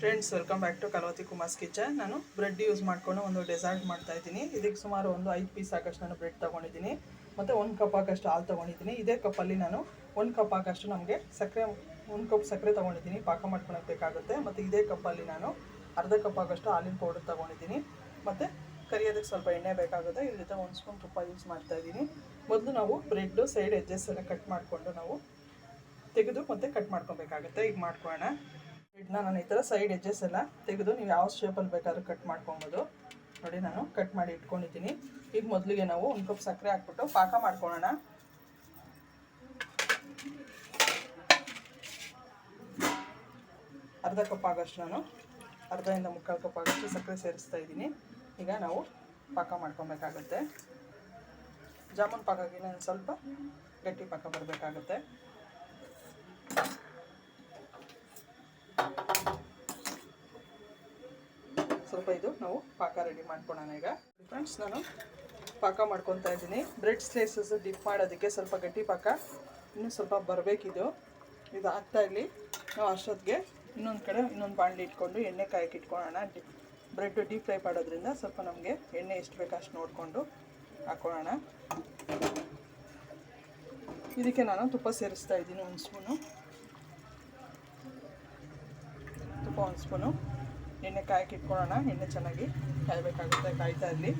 Friends welcome back to Kalavati Kumar's kitchen ನಾನು bread use ಮಾಡ್ಕೊಂಡು ಒಂದು ಡೆಸರ್ಟ್ ಮಾಡ್ತಾ ಇದ್ದೀನಿ. ಇದಕ್ಕೆ ಸುಮಾರು ಒಂದು ಐದು ಪೀಸ್ ಆಗಷ್ಟು ನಾನು ಬ್ರೆಡ್ ತೊಗೊಂಡಿದ್ದೀನಿ. ಮತ್ತು ಒಂದು ಕಪ್ ಆಗಷ್ಟು ಹಾಲು ತೊಗೊಂಡಿದ್ದೀನಿ. ಇದೇ ಕಪ್ಪಲ್ಲಿ ನಾನು ಒಂದು ಕಪ್ ಆಗಷ್ಟು ನಮಗೆ ಸಕ್ಕರೆ, ಒಂದು ಕಪ್ ಸಕ್ಕರೆ ತೊಗೊಂಡಿದ್ದೀನಿ. ಪಾಕ ಮಾಡ್ಕೊಳಕ್ಕೆ ಬೇಕಾಗುತ್ತೆ. ಮತ್ತು ಇದೇ ಕಪ್ಪಲ್ಲಿ ನಾನು ಅರ್ಧ ಕಪ್ ಆಗಷ್ಟು ಹಾಲಿನ ಪೌಡರ್ ತೊಗೊಂಡಿದ್ದೀನಿ. ಮತ್ತು ಕರಿಯೋದಕ್ಕೆ ಸ್ವಲ್ಪ ಎಣ್ಣೆ ಬೇಕಾಗುತ್ತೆ. ಇದ್ರ ಜೊತೆ ಒಂದು ಸ್ಪೂನ್ ತುಪ್ಪ ಯೂಸ್ ಮಾಡ್ತಾ ಇದ್ದೀನಿ. ಮೊದಲು ನಾವು ಬ್ರೆಡ್ಡು ಸೈಡ್ ಎಡ್ಜಸ್ ಎಲ್ಲ ಕಟ್ ಮಾಡಿಕೊಂಡು ನಾವು ತೆಗೆದು ಮತ್ತೆ ಕಟ್ ಮಾಡ್ಕೊಬೇಕಾಗುತ್ತೆ. ಈಗ ಮಾಡ್ಕೊಳ್ಳೋಣ. ಬ್ರೆಡ್ನ ನಾನು ಈ ಥರ ಸೈಡ್ ಎಜ್ಜಸ್ ಎಲ್ಲ ತೆಗೆದು ನೀವು ಯಾವ ಶೇಪಲ್ಲಿ ಬೇಕಾದ್ರೂ ಕಟ್ ಮಾಡ್ಕೊಬೋದು. ನೋಡಿ ನಾನು ಕಟ್ ಮಾಡಿ ಇಟ್ಕೊಂಡಿದ್ದೀನಿ. ಈಗ ಮೊದಲಿಗೆ ನಾವು ಒಂದು ಕಪ್ ಸಕ್ಕರೆ ಹಾಕ್ಬಿಟ್ಟು ಪಾಕ ಮಾಡ್ಕೊಳ್ಳೋಣ ಅರ್ಧ ಕಪ್ ಆಗೋಷ್ಟು ನಾನು, ಅರ್ಧದಿಂದ ಮುಕ್ಕಾಲು ಕಪ್ ಆಗೋಷ್ಟು ಸಕ್ಕರೆ ಸೇರಿಸ್ತಾ ಇದ್ದೀನಿ. ಈಗ ನಾವು ಪಾಕ ಮಾಡ್ಕೊಬೇಕಾಗತ್ತೆ. ಜಾಮೂನ್ ಪಾಕಕ್ಕೆ ನಾನು ಸ್ವಲ್ಪ ಗಟ್ಟಿ ಪಾಕ ಬರಬೇಕಾಗುತ್ತೆ. ಸ್ವಲ್ಪ ಇದು ನಾವು ಪಾಕ ರೆಡಿ ಮಾಡ್ಕೊಳ್ಳೋಣ ಈಗ. ಫ್ರೆಂಡ್ಸ್ ನಾನು ಪಾಕ ಮಾಡ್ಕೊತಾ ಇದ್ದೀನಿ. ಬ್ರೆಡ್ ಸ್ಲೈಸಸ್ ಡಿಪ್ ಮಾಡೋದಕ್ಕೆ ಸ್ವಲ್ಪ ಗಟ್ಟಿ ಪಾಕ, ಇನ್ನೂ ಸ್ವಲ್ಪ ಬರಬೇಕಿದು ಇದು. ಆಗ್ತಾ ಇರಲಿ. ನಾವು ಅಷ್ಟೊತ್ತಿಗೆ ಇನ್ನೊಂದು ಕಡೆ ಇನ್ನೊಂದು ಬಾಣಲಿ ಇಟ್ಕೊಂಡು ಎಣ್ಣೆ ಕಾಯಕ್ಕೆ ಇಟ್ಕೊಳ್ಳೋಣ. ಡಿ ಬ್ರೆಡ್ ಡೀಪ್ ಫ್ರೈ ಮಾಡೋದ್ರಿಂದ ಸ್ವಲ್ಪ ನಮಗೆ ಎಣ್ಣೆ ಎಷ್ಟು ಬೇಕು ಅಷ್ಟು ನೋಡಿಕೊಂಡು ಹಾಕೊಳ್ಳೋಣ. ಇದಕ್ಕೆ ನಾನು ತುಪ್ಪ ಸೇರಿಸ್ತಾ ಇದ್ದೀನಿ, ಒಂದು ಸ್ಪೂನು ತುಪ್ಪ ಒಂದು ಸ್ಪೂನು ಎಣ್ಣೆ ಕಾಯಕ್ಕೆ ಇಟ್ಕೊಳ್ಳೋಣ ಎಣ್ಣೆ ಚೆನ್ನಾಗಿ ಕಾಯಬೇಕಾಗುತ್ತೆ, ಕಾಯ್ತಾ ಇರಲಿ.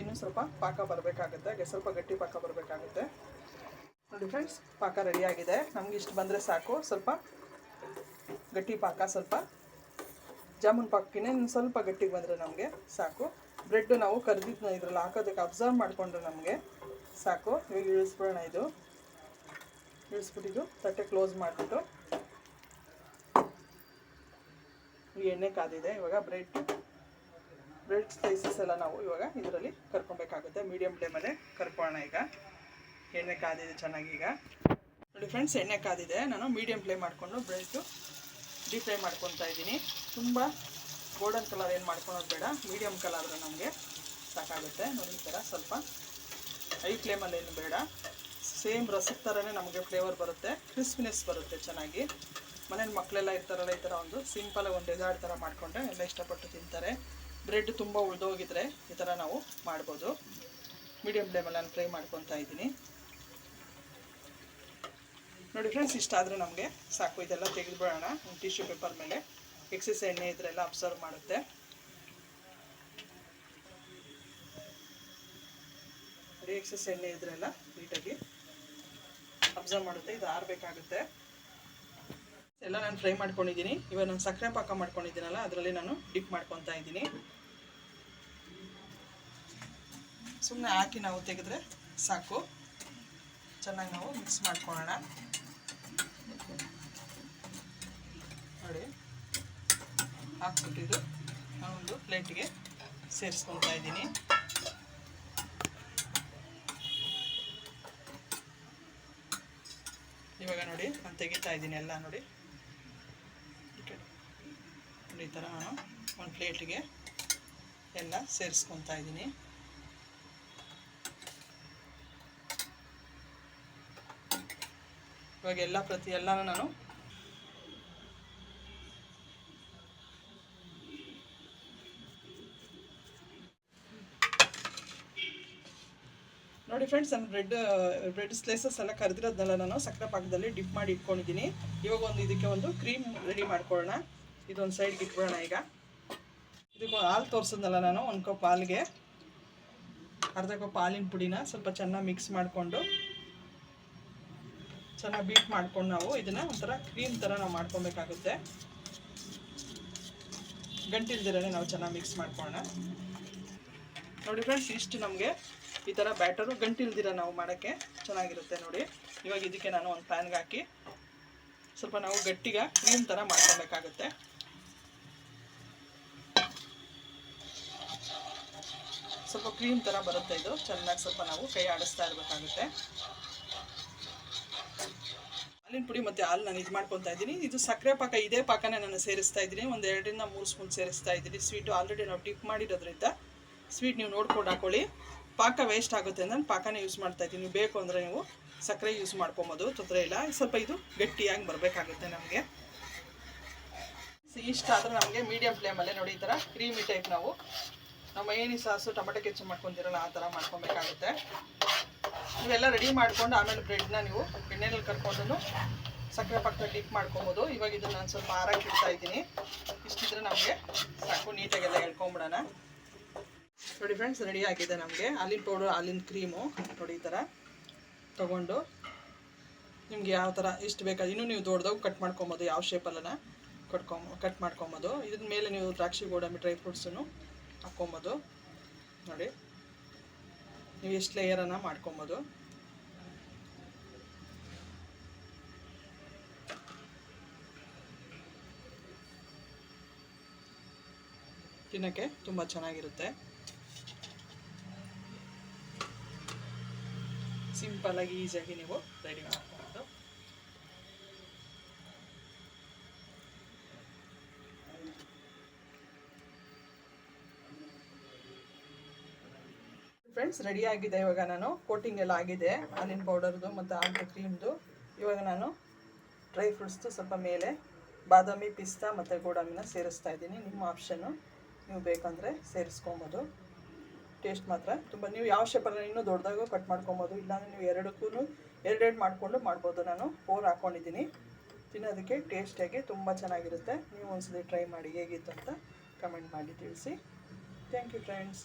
ಇನ್ನೂ ಸ್ವಲ್ಪ ಪಾಕ ಬರಬೇಕಾಗುತ್ತೆ, ಹಾಗೆ ಸ್ವಲ್ಪ ಗಟ್ಟಿ ಪಾಕ ಬರಬೇಕಾಗುತ್ತೆ. ನೋಡಿ ಫ್ರೆಂಡ್ಸ್ ಪಾಕ ರೆಡಿಯಾಗಿದೆ ನಮ್ಗೆ ಇಷ್ಟು ಬಂದರೆ ಸಾಕು. ಸ್ವಲ್ಪ ಗಟ್ಟಿ ಪಾಕ, ಸ್ವಲ್ಪ ಜಾಮೂನ್ ಪಾಕಿನೇ ಸ್ವಲ್ಪ ಗಟ್ಟಿಗೆ ಬಂದರೆ ನಮಗೆ ಸಾಕು. ಬ್ರೆಡ್ ನಾವು ಕರಿದಿದ್ದು ಇದ್ರಲ್ಲಿ ಹಾಕೋದಕ್ಕೆ ಅಬ್ಸರ್ವ್ ಮಾಡಿಕೊಂಡ್ರೆ ನಮಗೆ ಸಾಕು. ಇವಾಗ ಇಳಿಸ್ಬಿಡೋಣ ಇದು. ಇಳಿಸ್ಬಿಟ್ಟಿದ್ದು ತಟ್ಟೆ ಕ್ಲೋಸ್ ಮಾಡಿಬಿಟ್ಟು ಎಣ್ಣೆ ಕಾದಿದೆ, ಇವಾಗ ಬ್ರೆಡ್ ಬ್ರೆಡ್ ಸ್ಲೈಸಸ್ ಎಲ್ಲ ನಾವು ಇವಾಗ ಇದರಲ್ಲಿ ಕರ್ಕೊಬೇಕಾಗುತ್ತೆ. ಮೀಡಿಯಮ್ ಫ್ಲೇಮಲ್ಲೇ ಕರ್ಕೋಣ ಈಗ. ಎಣ್ಣೆ ಕಾದಿದೆ ಚೆನ್ನಾಗಿ ಈಗ. ನೋಡಿ ಫ್ರೆಂಡ್ಸ್ ಎಣ್ಣೆ ಕಾದಿದೆ. ನಾನು ಮೀಡಿಯಮ್ ಫ್ಲೇಮ್ ಮಾಡಿಕೊಂಡು ಬ್ರೆಡ್ಡು ಡೀಪ್ ಫ್ರೈ ಮಾಡ್ಕೊತಾ ಇದ್ದೀನಿ. ತುಂಬ ಗೋಲ್ಡನ್ ಕಲರ್ ಏನು ಮಾಡ್ಕೊಳೋದು ಬೇಡ. ಮೀಡಿಯಂ ಕಲರ್ ನಮಗೆ ಸಾಕಾಗುತ್ತೆ. ನೋಡಿ ಈ ಥರ ಸ್ವಲ್ಪ ಐ ಫ್ಲೇಮಲ್ಲಿ ಏನು ಬೇಡ. ಸೇಮ್ ರಸದ ಥರನೇ ನಮಗೆ ಫ್ಲೇವರ್ ಬರುತ್ತೆ. ಕ್ರಿಸ್ಪಿನೆಸ್ ಬರುತ್ತೆ ಚೆನ್ನಾಗಿ. ಮನೇಲಿ ಮಕ್ಕಳೆಲ್ಲ ಇರ್ತಾರಲ್ಲ, ಈ ಥರ ಒಂದು ಸಿಂಪಲಾಗಿ ಒಂದು ಡೆಸರ್ಟ್ ಥರ ಮಾಡಿಕೊಂಡ್ರೆ ಎಲ್ಲ ಇಷ್ಟಪಟ್ಟು ತಿಂತಾರೆ. ಬ್ರೆಡ್ ತುಂಬ ಉಳಿದೋಗಿದ್ರೆ ಈ ಥರ ನಾವು ಮಾಡ್ಬೋದು. ಮೀಡಿಯಮ್ ಫ್ಲೇಮಲ್ಲಿ ನಾನು ಫ್ರೈ ಮಾಡ್ಕೊತಾ ಇದ್ದೀನಿ. ನೋಡಿ ಫ್ರೆಂಡ್ಸ್ ಇಷ್ಟ ಆದರೆ ನಮಗೆ ಸಾಕು. ಇದೆಲ್ಲ ತೆಗೆದುಬಿಡೋಣ ಒಂದು ಟಿಶ್ಯೂ ಪೇಪರ್ ಮೇಲೆ ಎಕ್ಸಸ್ ಎಣ್ಣೆ ಇದ್ರೆಲ್ಲ ಅಬ್ಸರ್ವ್ ಮಾಡುತ್ತೆ. ಎಕ್ಸಸ್ ಎಣ್ಣೆ ಇದ್ರೆಲ್ಲ ನೀಟಾಗಿ ಅಬ್ಸರ್ವ್ ಮಾಡುತ್ತೆ. ಇದು ಆರಬೇಕಾಗುತ್ತೆ. ಎಲ್ಲ ನಾನು ಫ್ರೈ ಮಾಡ್ಕೊಂಡಿದ್ದೀನಿ. ಇವಾಗ ನಾನು ಸಕ್ಕರೆ ಪಾಕ ಮಾಡ್ಕೊಂಡಿದ್ದೀನಲ್ಲ, ಅದರಲ್ಲಿ ನಾನು ಡಿಪ್ ಮಾಡ್ಕೊತಾ ಇದ್ದೀನಿ. ಸುಮ್ಮನೆ ಹಾಕಿ ನಾವು ತೆಗೆದ್ರೆ ಸಾಕು. ಚೆನ್ನಾಗಿ ನಾವು ಮಿಕ್ಸ್ ಮಾಡ್ಕೊಳ್ಳೋಣ. ನೋಡಿ, ಹಾಕ್ಬಿಟ್ಟಿದ್ದು. ನಾನೊಂದು ಪ್ಲೇಟಿಗೆ ಸೇರಿಸ್ಕೊತಾ ಇದ್ದೀನಿ. ಇವಾಗ ನೋಡಿ, ನಾನು ತೆಗಿತಾ ಇದ್ದೀನಿ ಎಲ್ಲ ನೋಡಿ ನೋಡಿ. ಈ ಥರ ನಾನು ಒಂದು ಪ್ಲೇಟಿಗೆ ಎಲ್ಲ ಸೇರಿಸ್ಕೊತಾ ಇದ್ದೀನಿ. ಇವಾಗ ಎಲ್ಲ ಪ್ರತಿ ಎಲ್ಲನೂ ನಾನು ನೋಡಿ ಫ್ರೆಂಡ್ಸ್ ನಾನು ಬ್ರೆಡ್ ಬ್ರೆಡ್ ಸ್ಲೈಸಸ್ ಎಲ್ಲ ಕರೆದಿರೋದನ್ನೆಲ್ಲ ನಾನು ಸಕ್ಕರೆ ಪಾಕದಲ್ಲಿ ಡಿಪ್ ಮಾಡಿ ಇಟ್ಕೊಂಡಿದ್ದೀನಿ. ಇವಾಗ ಒಂದು ಇದಕ್ಕೆ ಒಂದು ಕ್ರೀಮ್ ರೆಡಿ ಮಾಡ್ಕೊಳ್ಳೋಣ. ಇದೊಂದು ಸೈಡ್ಗೆ ಇಟ್ಬಿಡೋಣ ಈಗ. ಇದಕ್ಕೆ ಹಾಲು ತೋರಿಸಿದ್ನಲ್ಲ ನಾನು, ಒಂದು ಕಪ್ ಹಾಲಿಗೆ. ಅರ್ಧ ಕಪ್ ಹಾಲಿನ ಪುಡಿನ ಸ್ವಲ್ಪ ಚೆನ್ನಾಗಿ ಮಿಕ್ಸ್ ಮಾಡಿಕೊಂಡು, ಚೆನ್ನಾಗಿ ಬೀಟ್ ಮಾಡ್ಕೊಂಡು ನಾವು ಇದನ್ನು ಒಂಥರ ಕ್ರೀಮ್ ಥರ ನಾವು ಮಾಡ್ಕೊಬೇಕಾಗುತ್ತೆ. ಗಂಟಿಲ್ದಿರೇ ನಾವು ಚೆನ್ನಾಗಿ ಮಿಕ್ಸ್ ಮಾಡ್ಕೊಳ್ಳೋಣ ನೋಡಿ ಫ್ರೆಂಡ್ಸ್ ಇಷ್ಟು ನಮಗೆ ಈ ಥರ ಬ್ಯಾಟರು ಗಂಟಿಲ್ದಿರ ನಾವು ಮಾಡೋಕ್ಕೆ ಚೆನ್ನಾಗಿರುತ್ತೆ ನೋಡಿ. ಇವಾಗ ಇದಕ್ಕೆ ನಾನು ಒಂದು ಪ್ಯಾನ್ಗೆ ಹಾಕಿ ಸ್ವಲ್ಪ ನಾವು ಗಟ್ಟಿಗೆ ಕ್ರೀಮ್ ಥರ ಮಾಡ್ಕೊಬೇಕಾಗುತ್ತೆ. ಸ್ವಲ್ಪ ಕ್ರೀಮ್ ಥರ ಬರುತ್ತೆ ಇದು. ಚೆನ್ನಾಗಿ ಸ್ವಲ್ಪ ನಾವು ಕೈ ಆಡಿಸ್ತಾ ಇರಬೇಕಾಗುತ್ತೆ. ಹಾಲಿನ ಪುಡಿ ಮತ್ತು ಹಾಲು ನಾನು ಇದು ಮಾಡ್ಕೊತಾ ಇದ್ದೀನಿ. ಇದು ಸಕ್ಕರೆ ಪಾಕ ಇದೇ ಪಾಕನೇ ನಾನು ಸೇರಿಸ್ತಾ ಇದ್ದೀನಿ. ಒಂದು ಎರಡರಿಂದ ಮೂರು ಸ್ಪೂನ್ ಸೇರಿಸ್ತಾ ಇದ್ದೀನಿ. ಸ್ವೀಟು ಆಲ್ರೆಡಿ ನಾವು ಡಿಪ್ ಮಾಡಿರೋದ್ರಿಂದ ಸ್ವೀಟ್ ನೀವು ನೋಡ್ಕೊಂಡು ಹಾಕೊಳ್ಳಿ. ಪಾಕ ವೇಸ್ಟ್ ಆಗುತ್ತೆ ನಾನು ಪಾಕನೇ ಯೂಸ್ ಮಾಡ್ತಾ ಇದ್ದೀನಿ. ಬೇಕು ಅಂದರೆ ನೀವು ಸಕ್ಕರೆ ಯೂಸ್ ಮಾಡ್ಕೊಬೋದು, ತೊಂದರೆ ಇಲ್ಲ. ಸ್ವಲ್ಪ ಇದು ಗಟ್ಟಿಯಾಗಿ ಬರಬೇಕಾಗುತ್ತೆ ನಮಗೆ. ಇಷ್ಟ ಆದರೆ ನಮಗೆ ಮೀಡಿಯಂ ಫ್ಲೇಮಲ್ಲೇ ನೋಡಿ ಈ ಥರ ಕ್ರೀಮಿ ಟೈಪ್ ನಾವು ನಾವು ಮೈನಿ ಸಾಸು ಟೊಮೆಟೊ ಕೆಚ್ಚು ಮಾಡ್ಕೊಂತೀರಲ್ಲ ಆ ಥರ ಮಾಡ್ಕೊಬೇಕಾಗುತ್ತೆ. ಇವೆಲ್ಲ ರೆಡಿ ಮಾಡ್ಕೊಂಡು ಆಮೇಲೆ ಬ್ರೆಡ್ನ ನೀವು ಎಣ್ಣೆನಲ್ಲಿ ಕರ್ಕೊಂಡು ಸಕ್ಕರೆ ಪಕ್ಕ ಡಿಪ್ ಮಾಡ್ಕೊಬೋದು. ಇವಾಗ ಇದನ್ನು ನಾನು ಸ್ವಲ್ಪ ಆರಕ್ಕೆ ಇಡ್ತಾ ಇದ್ದೀನಿ. ಇಷ್ಟಿದ್ರೆ ನಮಗೆ ಸಾಕು, ನೀಟಾಗೆಲ್ಲ ಎಳ್ಕೊಂಬಿಡೋಣ. ನೋಡಿ ಫ್ರೆಂಡ್ಸ್ ರೆಡಿ ಆಗಿದೆ ನಮಗೆ. ಅಲ್ಲಿನ ಪೌಡರ್ ಅಲ್ಲಿನ ಕ್ರೀಮು ನೋಡಿ ಈ ಥರ ತೊಗೊಂಡು ನಿಮ್ಗೆ ಯಾವ ಥರ ಇಷ್ಟು ಬೇಕಾದ ಇನ್ನೂ ನೀವು ದೊಡ್ಡದಾಗ ಕಟ್ ಮಾಡ್ಕೊಬೋದು, ಯಾವ ಶೇಪಲ್ಲನ ಕಟ್ಕೊಂಬ ಕಟ್ ಮಾಡ್ಕೊಬೋದು. ಇದ್ರ ಮೇಲೆ ನೀವು ದ್ರಾಕ್ಷಿ ಗೋಡಂಬಿ ಡ್ರೈ ಫ್ರೂಟ್ಸನ್ನು ಹಾಕ್ಕೊಬೋದು ನೋಡಿ. ನೀವು ಎಷ್ಟು ಲೇಯರನ್ನು ಮಾಡ್ಕೊಬೋದು. ತಿನ್ನೋಕ್ಕೆ ತುಂಬ ಚೆನ್ನಾಗಿರುತ್ತೆ. ಸಿಂಪಲ್ಲಾಗಿ ಈಸಿಯಾಗಿ ನೀವು ರೆಡಿ ಮಾಡ್ಕೊಬೋದು. ಫ್ರೆಂಡ್ಸ್ ರೆಡಿ ಆಗಿದೆ. ಇವಾಗ ನಾನು ಕೋಟಿಂಗ್ ಎಲ್ಲ ಆಗಿದೆ. ಹಾಲಿನ ಪೌಡರ್ದು ಮತ್ತು ಹಾಲಿನ ಕ್ರೀಮ್ದು ಇವಾಗ ನಾನು ಡ್ರೈ ಫ್ರೂಟ್ಸ್ದು ಸ್ವಲ್ಪ ಮೇಲೆ ಬಾದಾಮಿ ಪಿಸ್ತಾ ಮತ್ತು ಗೋಡಂಬಿನ ಸೇರಿಸ್ತಾ ಇದ್ದೀನಿ. ನಿಮ್ಮ ಆಪ್ಷನ್ನು ನೀವು ಬೇಕಂದರೆ ಸೇರಿಸ್ಕೊಬೋದು. ಟೇಸ್ಟ್ ಮಾತ್ರ. ತುಂಬ ನೀವು ಯಾವ ಶೇಪಲ್ಲಿ ಇನ್ನೂ ದೊಡ್ಡದಾಗೂ ಕಟ್ ಮಾಡ್ಕೊಬೋದು. ಇಲ್ಲಾಂದರೆ ನೀವು ಎರಡಕ್ಕೂ ಎರಡೆರಡು ಮಾಡಿಕೊಂಡು ಮಾಡ್ಬೋದು. ನಾನು ಫೋರ್ ಹಾಕ್ಕೊಂಡಿದ್ದೀನಿ ತಿನ್ನೋದಕ್ಕೆ ಟೇಸ್ಟಿಯಾಗಿ ತುಂಬ ಚೆನ್ನಾಗಿರುತ್ತೆ. ನೀವು ಒಂದ್ಸಲಿ ಟ್ರೈ ಮಾಡಿ ಹೇಗಿತ್ತು ಅಂತ ಕಮೆಂಟ್ ಮಾಡಿ ತಿಳಿಸಿ. Thank you friends